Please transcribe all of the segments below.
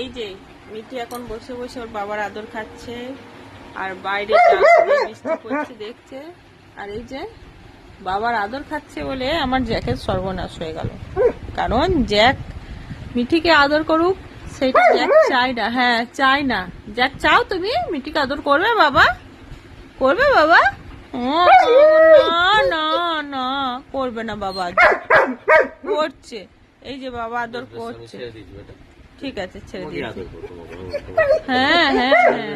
এই যে মিঠি এখন বসে বসে ওর বাবার আদর খাচ্ছে আর বাইরে চারদিকে বৃষ্টি পড়ছে দেখছে। আর এই যে বাবার আদর খাচ্ছে বলে আমার জ্যাকের সর্বনাশ হয়ে গেল। কারণ জ্যাক মিঠিকে আদর করুক সেটা জ্যাক চাই না। হ্যাঁ চাই না। জ্যাক চাও তুমি মিঠিকে আদর করবে বাবা? করবে বাবা? ও, না না না করবে না বাবা। আদর। করছে। এই যে বাবা আদর করছে। ঠিক আছে ছেড়ে দিয়েছি। আদর। হ্যাঁ হ্যাঁ হ্যাঁ।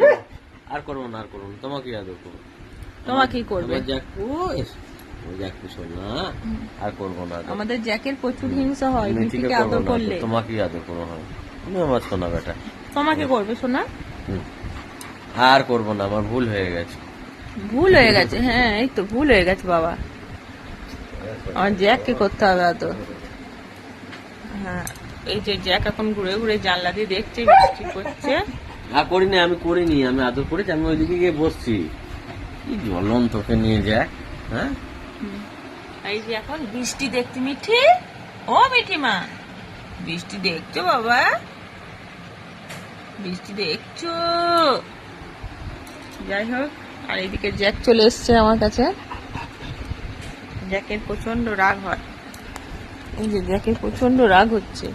আর করব না আর করব না তোমাকে আদর করব। তোমাকেই করবে। জ্যাক আর করব না আদর। আমাদের জ্যাকের প্রচুর হিংসা হয় আদর করলে। তোমাকেই আদর করব হয়। তুমি আমার শোনা বেটা। তোমাকে করবে আর করব না আমার ভুল হয়ে গেছে। ভুল হয়ে গেছে হ্যাঁ এই তো ভুল হয়ে গেছে বাবা। আমার জ্যাককে করতে হবে এত হ্যাঁ। এই যে জ্যাক এখন ঘুরে ঘুরে জানলা দিয়ে দেখছে বৃষ্টি করছে আর করিনি আমি করিনি আমি আদর করেছি আমি ওইদিকে গিয়ে বসছি। কি জ্বলন তোকে নিয়ে যায় হ্যাঁ? এই যে এখন বৃষ্টি দেখতে মিঠি। ও মিঠি মা বৃষ্টি দেখছ বাবা? বৃষ্টি দেখছ? যাই হোক আর এদিকে জ্যাক চলে এসছে আমার কাছে। জ্যাকের প্রচণ্ড রাগ হয়। এই যে জ্যাকের প্রচণ্ড রাগ হচ্ছে।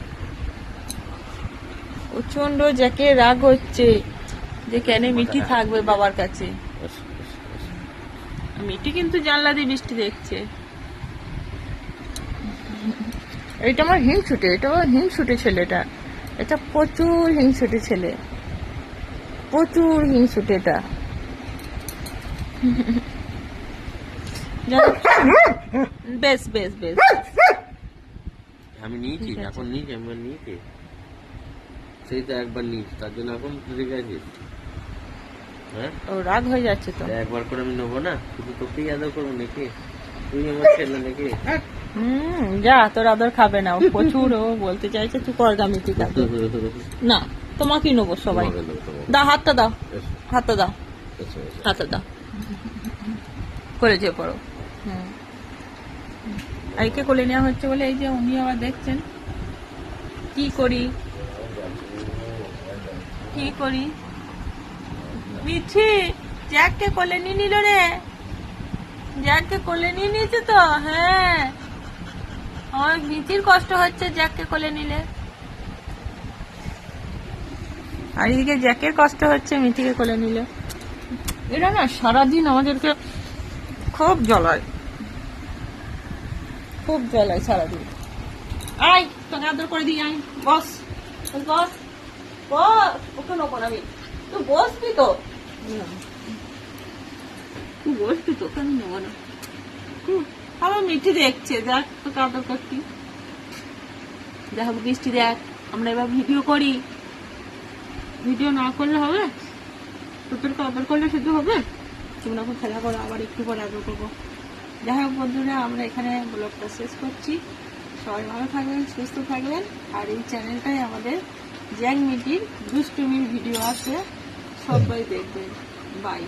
প্রচণ্ড জ্যাকের রাগ হচ্ছে যে কেন মিঠি থাকবে বাবার কাছে। মিটি কিন্তু জানলা দিয়ে বৃষ্টি দেখছে। এটা আমার হিংসুটে এটা আমার হিংসুটে ছেলেটা। এটা প্রচুর হিংসুটে ছেলে। প্রচুর হিংসুটে এটা। বেশ বেশ বেশ। আমি নিয়েছি এখন নিয়েছি আমি নিয়েছি। সেই তো একবার নিয়েছি তার জন্য এখন ঠিক আছে হ্যাঁ? ও রাগ হয়ে যাচ্ছে তো। একবার করে আমি নেব না? শুধু তোকেই আদর করব নাকি? তুই আমার ছেলে নাকি? হুম যা তোর আদর খাবে না। প্রচুর ও বলতে চাইছে তুই মিটি খাবে না তোমাকেই নেব সবাই। দাও হাতটা দাও হাতটা দাও এসো। দাও করে যে পড়ো। হুম। আইকে কোলে নেওয়া হচ্ছে বলে এই যে উনি আবার দেখছেন। কি করি? কি করি? মিঠি জ্যাককে কোলে নিয়ে নিল রে। জ্যাককে কোলে নিয়ে নিয়েছে তো? হ্যাঁ। আমার মিঠির কষ্ট হচ্ছে জ্যাককে কোলে নিলে। আর এদিকে জ্যাকের কষ্ট হচ্ছে মিঠিকে কোলে নিলে। এরা না সারাদিন আমাদেরকে খুব জ্বলায়। খুব জ্বলায় সারাদিন। আয় তোকে আদর করে দিই আয়। বস বস, বস বস ওকে নেব না আমি তুই বসবি তো না। তুই বসবি তো ওকে আমি নেব না হুম, আমার মিঠি দেখছে দেখ দেখ বৃষ্টি দেখ আমরা এবার ভিডিও করি ভিডিও না করলে হবে তোদেরকে আদর করলে শুধু হবে তুমি এখন খেলা করো আবার একটু পরে আদর করব যাই হোক বন্ধুরা আমরা এখানে ব্লগটা শেষ করছি সবাই ভালো থাকবেন সুস্থ থাকবেন আর এই চ্যানেলটাই আমাদের জ্যাং মিটির দুষ্টুমির ভিডিও আছে সবাই দেখবেন। বাই